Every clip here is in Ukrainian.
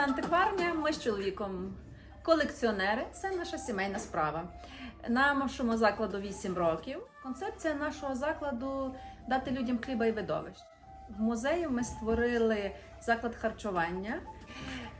антикварня. Ми з чоловіком колекціонери. Це наша сімейна справа. Нашому закладу 8 років. Концепція нашого закладу дати людям хліба і видовищ. В музеї ми створили заклад харчування.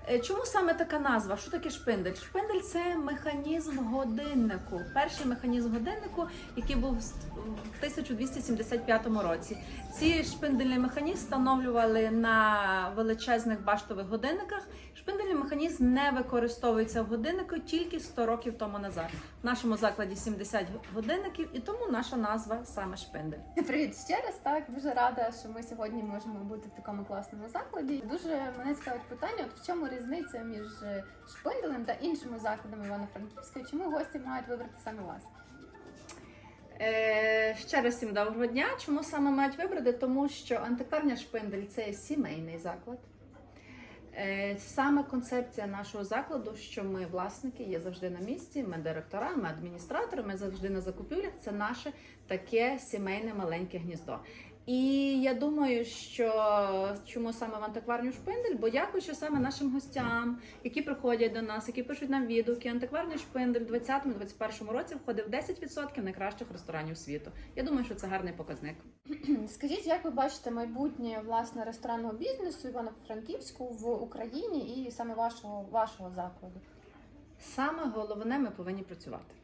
Е, Чому саме така назва? Що таке шпиндель? Шпиндель це механізм годиннику. Перший механізм годиннику, який був в 1275 році. Ці шпиндельний механізм встановлювали на величезних баштових годинниках. Шпиндельний механізм не використовується в годиннику тільки 100 років тому назад. В нашому закладі 70 годинників, і тому наша назва саме шпиндель. Привіт ще раз. Так дуже рада, що ми сьогодні можемо бути в такому класному закладі. Дуже мене цікавить питання: от в чому різниця між е, шпинделем та іншими закладами Івано-Франківська? і Чому гості мають вибрати саме вас? Е, ще раз всім доброго дня. Чому саме мають вибрати? Тому що антикварня шпиндель це сімейний заклад. Е, Саме концепція нашого закладу, що ми власники є завжди на місці, ми директора, ми адміністратори, ми завжди на закупівлях. Це наше таке сімейне маленьке гніздо. І я думаю, що чому саме в антикварню шпиндель? Бо дякуючи саме нашим гостям, які приходять до нас, які пишуть нам відгуки. Антикварний шпиндель в 2020-2021 році входив 10% найкращих ресторанів світу. Я думаю, що це гарний показник. Скажіть, як ви бачите майбутнє власне ресторанного бізнесу Івано-Франківську в Україні і саме вашого вашого закладу? Саме головне, ми повинні працювати.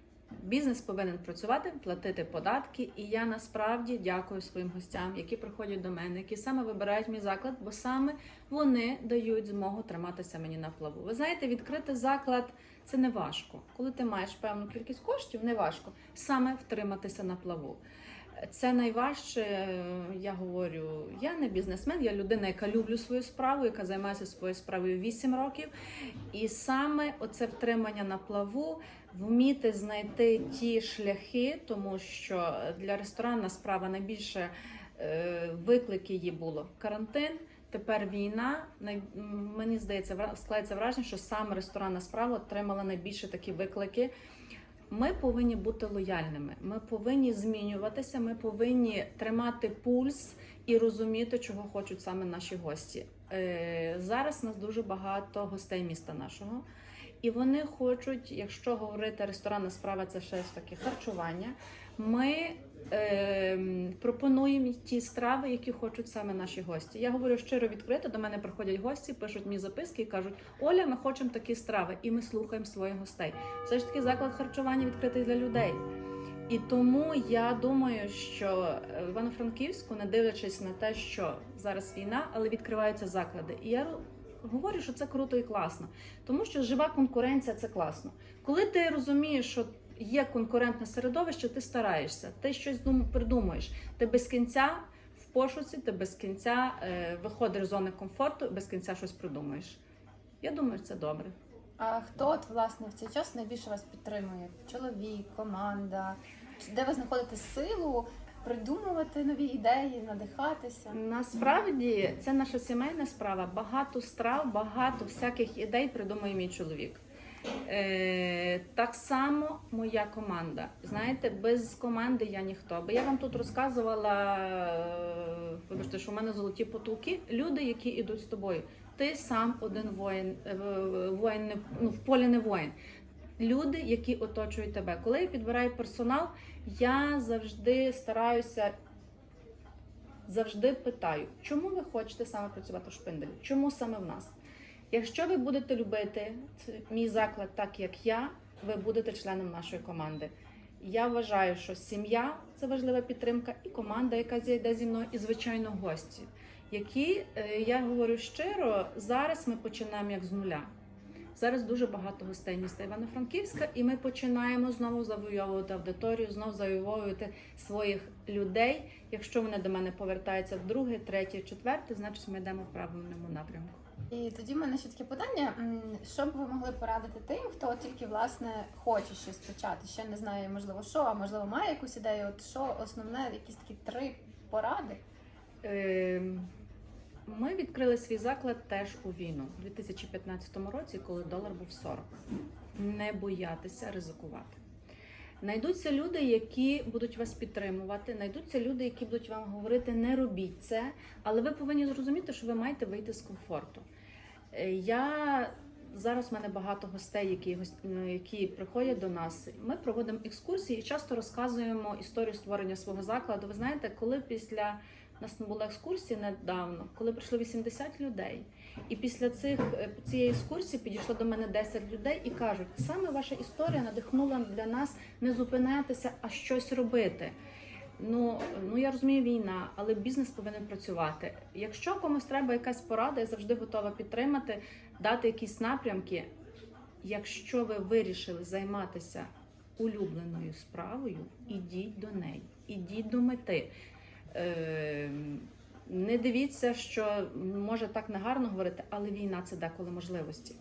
Бізнес повинен працювати, платити податки. І я насправді дякую своїм гостям, які приходять до мене, які саме вибирають мій заклад, бо саме вони дають змогу триматися мені на плаву. Ви знаєте, відкрити заклад це не важко. Коли ти маєш певну кількість коштів, не важко саме втриматися на плаву. Це найважче, я говорю, я не бізнесмен, я людина, яка люблю свою справу, яка займається своєю справою 8 років. І саме оце втримання на плаву, вміти знайти ті шляхи, тому що для ресторану справа найбільше е, виклик її було карантин. Тепер війна. Мені здається, складається враження, що саме ресторанна справа отримала найбільше такі виклики. Ми повинні бути лояльними. Ми повинні змінюватися. Ми повинні тримати пульс і розуміти, чого хочуть саме наші гості. Е, зараз нас дуже багато гостей міста нашого, і вони хочуть, якщо говорити ресторанна справа, це ще ж таки харчування. Ми е, пропонуємо ті страви, які хочуть саме наші гості. Я говорю щиро відкрито. До мене приходять гості, пишуть мені записки і кажуть: Оля, ми хочемо такі страви, і ми слухаємо своїх гостей. Все ж таки заклад харчування відкритий для людей. І тому я думаю, що в Івано-Франківську, не дивлячись на те, що зараз війна, але відкриваються заклади. І я говорю, що це круто і класно, тому що жива конкуренція це класно. Коли ти розумієш, що є конкурентне середовище, ти стараєшся, ти щось дум- придумуєш, ти без кінця в пошуці, ти без кінця е, виходиш з зони комфорту, без кінця щось придумуєш. Я думаю, це добре. А хто от власне в цей час найбільше вас підтримує? Чоловік, команда? Де ви знаходите силу придумувати нові ідеї, надихатися? Насправді це наша сімейна справа. Багато страв, багато всяких ідей придумує мій чоловік. Е, так само моя команда. Знаєте, без команди я ніхто. Бо я вам тут розказувала, е, вибачте, що в мене золоті потолки. Люди, які йдуть з тобою. Ти сам один воїн, е, воїн не, ну, в полі не воїн. Люди, які оточують тебе. Коли я підбираю персонал, я завжди стараюся завжди питаю, чому ви хочете саме працювати в шпинделі? Чому саме в нас? Якщо ви будете любити мій заклад так, як я, ви будете членом нашої команди. Я вважаю, що сім'я це важлива підтримка, і команда, яка зійде зі мною, і звичайно гості, які е, я говорю щиро, зараз ми починаємо як з нуля. Зараз дуже багато гостей міста Івано-Франківська, і ми починаємо знову завойовувати аудиторію, знову завойовувати своїх людей. Якщо вони до мене повертаються в друге, третє, четверте, значить ми йдемо в правильному напрямку. І тоді в мене ще таке питання: що б ви могли порадити тим, хто тільки власне хоче щось почати? Ще не знає, можливо, що, а можливо, має якусь ідею. От що основне, якісь такі три поради? Ем, Ми відкрили свій заклад теж у війну у 2015 році, коли долар був 40. Не боятися ризикувати. Найдуться люди, які будуть вас підтримувати, найдуться люди, які будуть вам говорити, не робіть це, але ви повинні зрозуміти, що ви маєте вийти з комфорту. Е, Я зараз в мене багато гостей, які, ну, які приходять до нас. Ми проводимо екскурсії і часто розказуємо історію створення свого закладу. Ви знаєте, коли після нас була екскурсія недавно, коли прийшло 80 людей, і після цих е, цієї екскурсії підійшло до мене 10 людей і кажуть, саме ваша історія надихнула для нас не зупинятися, а щось робити. Ну, ну я розумію війна, але бізнес повинен працювати. Якщо комусь треба якась порада, я завжди готова підтримати, дати якісь напрямки. Якщо ви вирішили займатися улюбленою справою, ідіть до неї, ідіть до мети. Е, не дивіться, що може так негарно говорити, але війна це деколи можливості.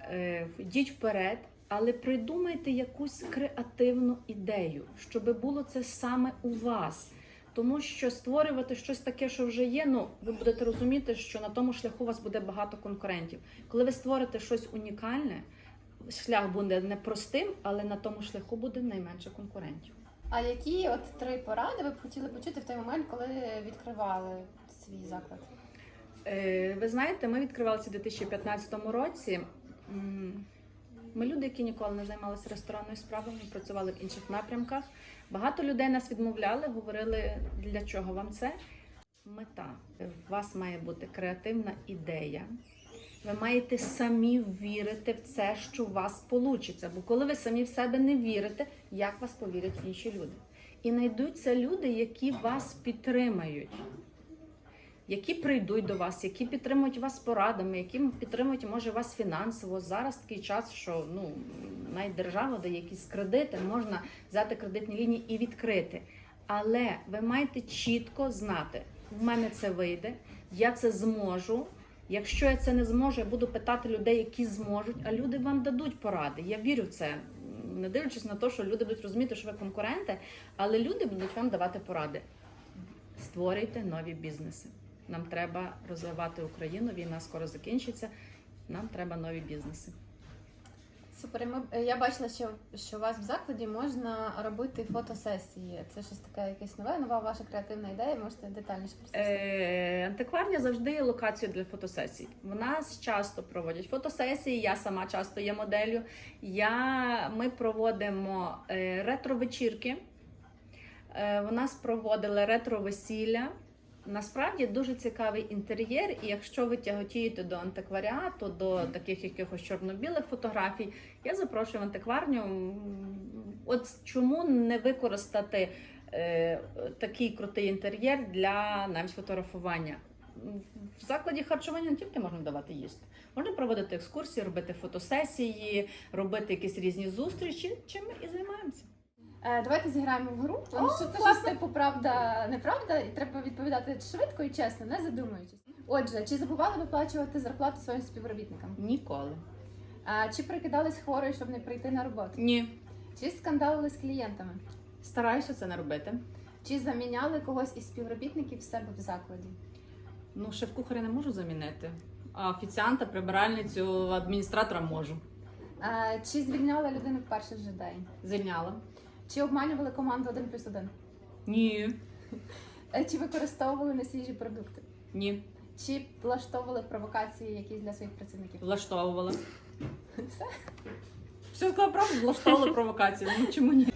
Е, йдіть вперед, але придумайте якусь креативну ідею, щоб було це саме у вас. Тому що створювати щось таке, що вже є, ну ви будете розуміти, що на тому шляху у вас буде багато конкурентів. Коли ви створите щось унікальне, шлях буде непростим, але на тому шляху буде найменше конкурентів. А які от три поради ви б хотіли почути в той момент, коли відкривали свій заклад? Е, Ви знаєте, ми відкривалися у 2015 році. Ми люди, які ніколи не займалися ресторанною справою, ми працювали в інших напрямках. Багато людей нас відмовляли, говорили, для чого вам це. Мета. У вас має бути креативна ідея. Ви маєте самі вірити в це, що у вас вийде. Бо коли ви самі в себе не вірите, як вас повірять інші люди? І знайдуться люди, які вас підтримають які прийдуть до вас, які підтримують вас порадами, які підтримують може вас фінансово. Зараз такий час, що ну навіть держава дає якісь кредити, можна взяти кредитні лінії і відкрити. Але ви маєте чітко знати, в мене це вийде, я це зможу. Якщо я це не зможу, я буду питати людей, які зможуть, а люди вам дадуть поради. Я вірю в це. Не дивлячись на те, що люди будуть розуміти, що ви конкуренти, але люди будуть вам давати поради. Створюйте нові бізнеси. Нам треба розвивати Україну. Війна скоро закінчиться. Нам треба нові бізнеси. Супер. Ми, я бачила, що, що у вас в закладі можна робити фотосесії. Це щось таке, якесь нове, нова ваша креативна ідея. Можете детальніше? Е, антикварня завжди є локацією для фотосесій. В нас часто проводять фотосесії. Я сама часто є моделлю. Я, ми проводимо е, ретро-вечірки. Е, в нас проводили ретро-весілля. Насправді дуже цікавий інтер'єр, і якщо ви тяготієте до антикваріату, до таких якихось чорно-білих фотографій, я запрошую в антикварню. От чому не використати е, такий крутий інтер'єр для навіть фотографування? В закладі харчування не тільки можна давати їсти, можна проводити екскурсії, робити фотосесії, робити якісь різні зустрічі, чим і. Е, давайте зіграємо в гру. Тому що це щось типу правда, неправда, і треба відповідати швидко і чесно, не задумуючись. Отже, чи забували виплачувати зарплату своїм співробітникам? Ніколи. А, чи прикидались хворою, щоб не прийти на роботу? Ні. Чи скандалили з клієнтами? Стараюся це не робити. Чи заміняли когось із співробітників в себе в закладі? Ну, шеф-кухаря не можу замінити. А офіціанта, прибиральницю, адміністратора можу. А, чи звільняли людину в перший же день? Звільняла. Чи обманювали команду 1 плюс 1? Ні. Е, Чи використовували несвіжі продукти? Ні. Чи влаштовували провокації якісь для своїх працівників? Влаштовувала. Все. Все сказала правду, влаштовували провокації. Ну чому ні?